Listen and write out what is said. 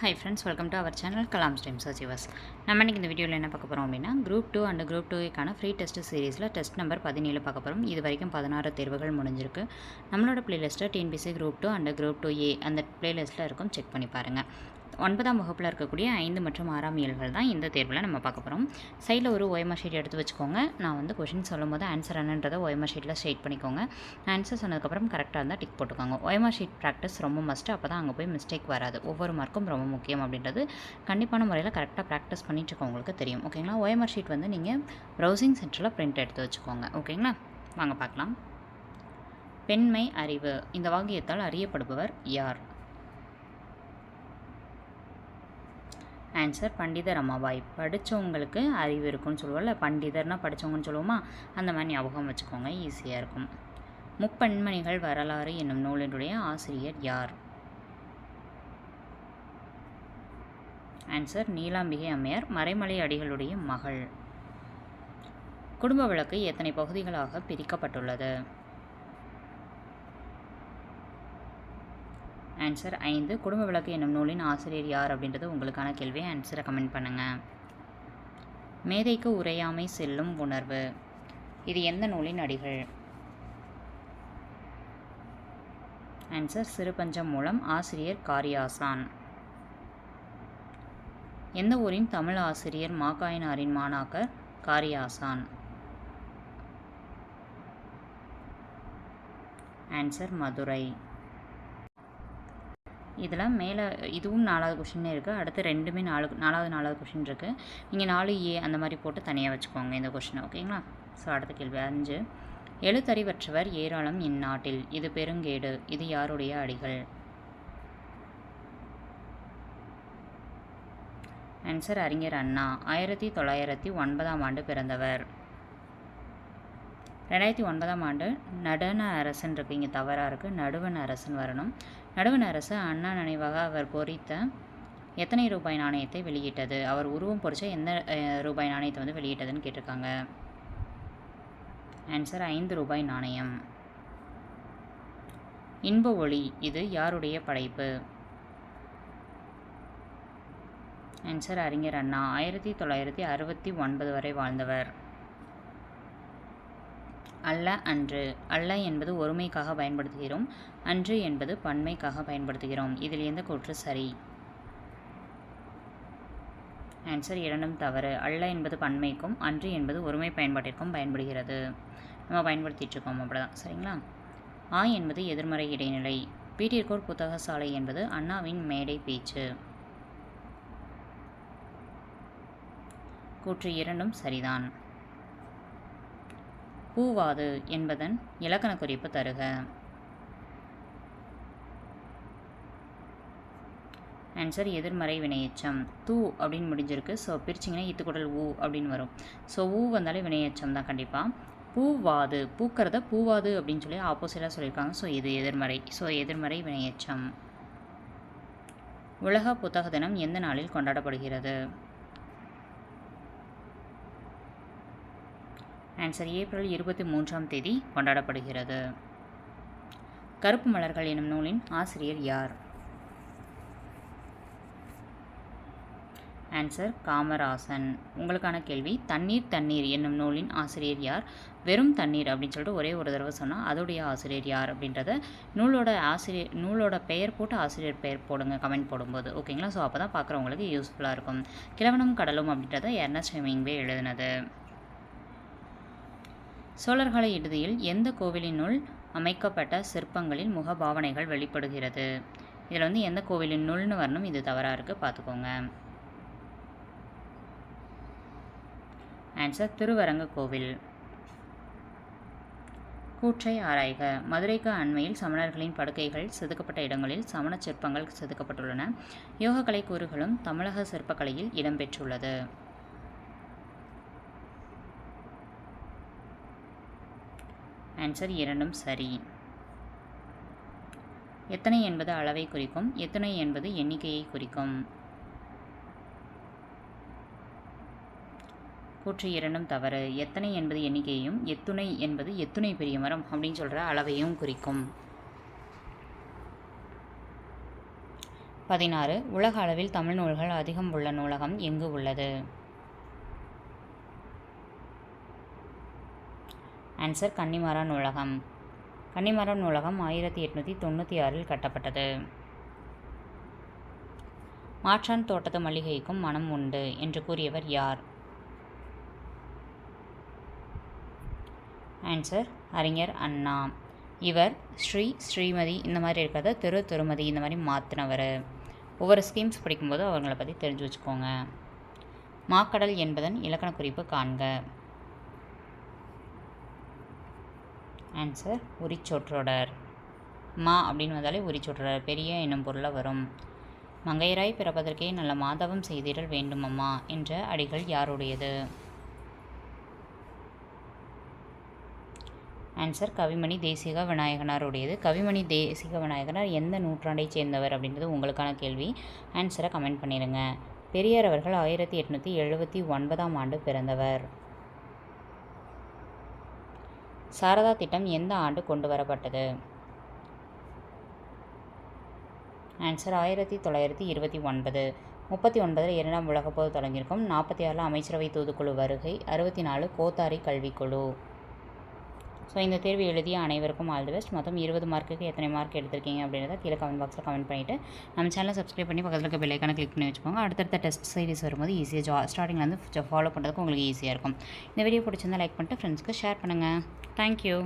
Hi friends welcome to our channel Kalam stream சர்ச்சிவஸ் நம்ம இன்றைக்கி இந்த வீடியோவில் என்ன பார்க்க போகிறோம் அப்படின்னா குரூப் டூ அண்ட் குரூப் டூக்கான ஃப்ரீ டெஸ்ட் சீரீஸில் டெஸ்ட் நம்பர் பதினேழு பார்க்க போகிறோம் இது வரைக்கும் பதினாறு தேர்வுகள் முடிஞ்சிருக்கு. நம்மளோட பிளேலிஸ்ட்டை TNPSC group two and group two A அந்த பிளேலிஸ்ட்டில் இருக்கும். செக் பண்ணி பாருங்கள் ஒன்பதாம் வகுப்பில் இருக்கக்கூடிய ஐந்து மற்றும் ஆறாம் இயல்கள் தான் இந்த தேர்வில் நம்ம பார்க்க போகிறோம் சைடில் ஒரு ஓயமா ஷீட் எடுத்து வச்சுக்கோங்க. நான் வந்து கொஷின் சொல்லும் போது ஆன்சர் என்னன்றதை ஓயமா ஷீட்டில் ஸ்ட்ரெயிட் பண்ணிக்கோங்க. ஆன்சர் சொன்னதுக்கப்புறம் கரெக்டாக இருந்தால் டிக் போட்டுக்கோங்க. ஓயமா ஷீட் ப்ராக்டிஸ் ரொம்ப மஸ்ட்டு அப்போ தான் அங்கே போய் மிஸ்டேக் வராது. ஒவ்வொரு மார்க்கும் ரொம்ப முக்கியம் அப்படின்றது கண்டிப்பான முறையில் கரெக்டாக ப்ராக்டிஸ் பண்ணிட்டு உங்களுக்கு தெரியும். ஓகேங்களா ஓஎம்ஆர் ஷீட் வந்து நீங்கள் ப்ரௌசிங் சென்டரில் பிரிண்ட் எடுத்து வச்சுக்கோங்க. ஓகேங்களா வாங்க பார்க்கலாம். பெண்மை அறிவு. இந்த வாக்கியத்தால் அறியப்படுபவர் யார்? ஆன்சர் பண்டிதர் அம்மாவாய். படித்தவங்களுக்கு அறிவு இருக்குன்னு சொல்லுவோம்ல பண்டிதர்னால் படித்தவங்கன்னு சொல்லுவோமா? அந்த மாதிரி ஞாபகம் வச்சுக்கோங்க ஈஸியாக இருக்கும். முப்பெண்மணிகள் வரலாறு என்னும் நூலினுடைய ஆசிரியர் யார்? ஆன்சர் நீலாம்பிகை அம்மையார் மறைமலை அடிகளுடைய மகள். குடும்ப விளக்கு எத்தனை பகுதிகளாக பிரிக்கப்பட்டுள்ளது? ஆன்சர் ஐந்து. குடும்ப விளக்கு என்னும் நூலின் ஆசிரியர் யார் அப்படின்றது உங்களுக்கான கேள்வி ஆன்சரை கமெண்ட் பண்ணுங்கள் மேதைக்கு உரையாமை செல்லும் உணர்வு. இது எந்த நூலின் அடிகள்? ஆன்சர் சிறுபஞ்சம் மூலம் ஆசிரியர் காரியாசான். எந்த ஊரின் தமிழ் ஆசிரியர் மாக்காயினாரின் மாணாக்கர் காரியாசான்? ஆன்சர் மதுரை. இதில் மேலே இதுவும் நாலாவது கொஷின் இருக்குது. அடுத்து ரெண்டுமே நாலு நாலாவது நாலாவது கொஷின் இருக்குது. நீங்கள் நாலு ஏ அந்த மாதிரி போட்டு தனியாக வச்சுக்கோங்க இந்த கொஷினை ஓகேங்களா? ஸோ அடுத்த கேள்வி அஞ்சு. எழுத்தறிவற்றவர் ஏராளம் இந்நாட்டில். இது பெருங்கேடு. இது யாருடைய அடிகள்? ஆன்சர் அறிஞர் அண்ணா. ஆயிரத்தி தொள்ளாயிரத்தி ஒன்பதாம் ஆண்டு பிறந்தவர். ரெண்டாயிரத்தி ஒன்பதாம் ஆண்டு நடன அரசன் இருக்குது இங்கே தவறாக இருக்குது நடுவன் அரசன் வரணும். நடுவன் அரசு அண்ணா நினைவாக அவர் பொறித்த எத்தனை ரூபாய் நாணயத்தை வெளியிட்டது? அவர் உருவம் பொறிச்ச எந்த ரூபாய் நாணயத்தை வந்து வெளியிட்டதுன்னு கேட்டிருக்காங்க. ஆன்சர் ஐந்து ரூபாய் நாணயம். இன்ப ஒளி இது யாருடைய படைப்பு? ஆன்சர் அறிஞர் அண்ணா. ஆயிரத்தி தொள்ளாயிரத்தி அறுபத்தி ஒன்பது வரை வாழ்ந்தவர். அல்ல அன்று. அல்ல என்பது ஒருமைக்காக பயன்படுத்துகிறோம். அன்று என்பது பன்மைக்காக பயன்படுத்துகிறோம். இதில் எந்த கூற்று சரி? ஆன்சர் இரண்டும் தவறு. அல்ல என்பது பன்மைக்கும் அன்று என்பது ஒருமை பயன்பாட்டிற்கும் பயன்படுகிறது. நம்ம பயன்படுத்திட்டு இருக்கோம் அப்படிதான். சரிங்களா? ஆ என்பது எதிர்மறை இடைநிலை. வீட்டிற்கோர் புத்தக சாலை என்பது அண்ணாவின் மேடை பேச்சு. கூற்று இரண்டும் சரிதான். பூவாது என்பதன் இலக்கண குறிப்பு தருக. ஆன்சர் எதிர்மறை வினையச்சம். தூ அப்படின்னு முடிஞ்சிருக்கு. ஸோ பிரிச்சிங்கன்னா இத்துக்குடல் ஊ அப்படின்னு வரும். ஸோ ஊ வந்தாலே வினையச்சம் தான் கண்டிப்பாக பூவாது. பூக்கிறத பூவாது அப்படின்னு சொல்லி ஆப்போசிட்டாக சொல்லியிருக்காங்க. ஸோ இது எதிர்மறை. ஸோ எதிர்மறை வினையச்சம். உலக புத்தக தினம் எந்த நாளில் கொண்டாடப்படுகிறது? ஆன்சர் ஏப்ரல் இருபத்தி மூன்றாம் தேதி கொண்டாடப்படுகிறது. கருப்பு மலர்கள் எனும் நூலின் ஆசிரியர் யார்? ஆன்சர் காமராசன். உங்களுக்கான கேள்வி தண்ணீர் தண்ணீர் என்னும் நூலின் ஆசிரியர் யார்? வெறும் தண்ணீர் அப்படின்னு சொல்லிட்டு ஒரே ஒரு தடவை சொன்னால் அதோடைய ஆசிரியர் யார் அப்படின்றத நூலோட ஆசிரியர் நூலோட பெயர் போட்டு ஆசிரியர் பெயர் போடுங்க கமெண்ட் போடும்போது. ஓகேங்களா? ஸோ அப்போ தான் பார்க்குறவங்களுக்கு யூஸ்ஃபுல்லாக இருக்கும். கிழவனும் கடலும் அப்படின்றத எர்னஸ்ட் ஹெமிங்வே எழுதினது. சோழர்கால இறுதியில் எந்த கோவிலினுள் அமைக்கப்பட்ட சிற்பங்களில் முகபாவனைகள் வெளிப்படுகிறது? இதில் வந்து எந்த கோவிலின் நுள்னு வரணும் இது தவறாக இருக்குது பார்த்துக்கோங்க. ஆன்சர் திருவரங்க கோவில். கூற்றை ஆராய்க. மதுரைக்கு அண்மையில் சமணர்களின் படுக்கைகள் செதுக்கப்பட்ட இடங்களில் சமண சிற்பங்கள் செதுக்கப்பட்டுள்ளன. யோகக்கலை கூறுகளும் தமிழக சிற்பக்கலையில் இடம்பெற்றுள்ளது ஆன்சர் இரண்டும் சரி. எத்தனை என்பது அளவை குறிக்கும் எத்தனை என்பது எண்ணிக்கையை குறிக்கும். கூற்று இரண்டும் தவறு. எத்தனை என்பது எண்ணிக்கையையும் எத்துணை என்பது எத்துணை பெரிய மரம் அப்படின்னு சொல்கிற அளவையும் குறிக்கும். பதினாறு உலக அளவில் தமிழ் நூல்கள் அதிகம் உள்ள நூலகம் எங்கு உள்ளது? ஆன்சர் கன்னிமரா நூலகம் கன்னிமரா நூலகம் ஆயிரத்தி எட்நூற்றி தொண்ணூற்றி ஆறில் கட்டப்பட்டது. மாற்றான் தோட்டத்து மளிகைக்கும் மனம் உண்டு என்று கூறியவர் யார்? ஆன்சர் அறிஞர் அண்ணா. இவர் ஸ்ரீ ஸ்ரீமதி இந்த மாதிரி இருக்கிறத திரு திருமதி இந்த மாதிரி மாற்றினவர் ஒவ்வொரு ஸ்கீம்ஸ் படிக்கும்போது அவங்கள பற்றி தெரிஞ்சு வச்சுக்கோங்க. மாக்கடல் என்பதன் இலக்கண குறிப்பு காண்க. ஆன்சர் உரிச்சொற்றொடர். மா அப்படின்னு வந்தாலே உரிச்சொற்றொடர். பெரிய என்னும் பொருளை வரும். மங்கையராய் பிறப்பதற்கே நல்ல மாதவம் செய்திடல் வேண்டுமம்மா என்ற அடிகள் யாருடையது? ஆன்சர் கவிமணி தேசிக விநாயகனாருடையது. கவிமணி தேசிக விநாயகனார் எந்த நூற்றாண்டைச் சேர்ந்தவர் அப்படின்றது உங்களுக்கான கேள்வி. ஆன்சரை கமெண்ட் பண்ணிடுங்க பெரியார் அவர்கள் ஆயிரத்தி எட்நூற்றி எழுபத்தி ஒன்பதாம் ஆண்டு பிறந்தவர். சாரதா திட்டம் எந்த ஆண்டு கொண்டு வரப்பட்டது ஆன்சர் ஆயிரத்தி தொள்ளாயிரத்தி இருபத்தி ஒன்பது. முப்பத்தி ஒன்பதில் இரண்டாம் உலகப்போது தொடங்கியிருக்கும். நாற்பத்தி ஆறில் அமைச்சரவை தூதுக்குழு வருகை. அறுபத்தி நாலு கோத்தாரி கல்விக்குழு. ஸோ இந்த தேர்வு எழுதிய அனைவருக்கும் ஆல் தி பெஸ்ட் மொத்தம் இருபது மார்க்குக்கு எத்தனை மார்க் எடுத்திருக்கீங்க அப்படின்றத கீழே கமெண்ட் பாக்ஸில் கமெண்ட் பண்ணிவிட்டு நம்ம சேனலை சப்ஸ்கிரைப் பண்ணி பக்கத்தில் இருக்க பெல்லைக்கான கிளிக் பண்ணி வச்சுக்கோங்க. அடுத்தடுத்த டெஸ்ட் சீரிஸ் வரும்போது ஈஸியாக ஜா ஸ்டார்டிங்லேருந்து ஃபாலோ பண்ணுறதுக்கு உங்களுக்கு ஈஸியாக இருக்கும். இந்த வீடியோ பிடிச்சிருந்தா லைக் பண்ணிட்டு ஃப்ரெண்ட்ஸ்க்கு ஷேர் பண்ணுங்கள் தேங்க்யூ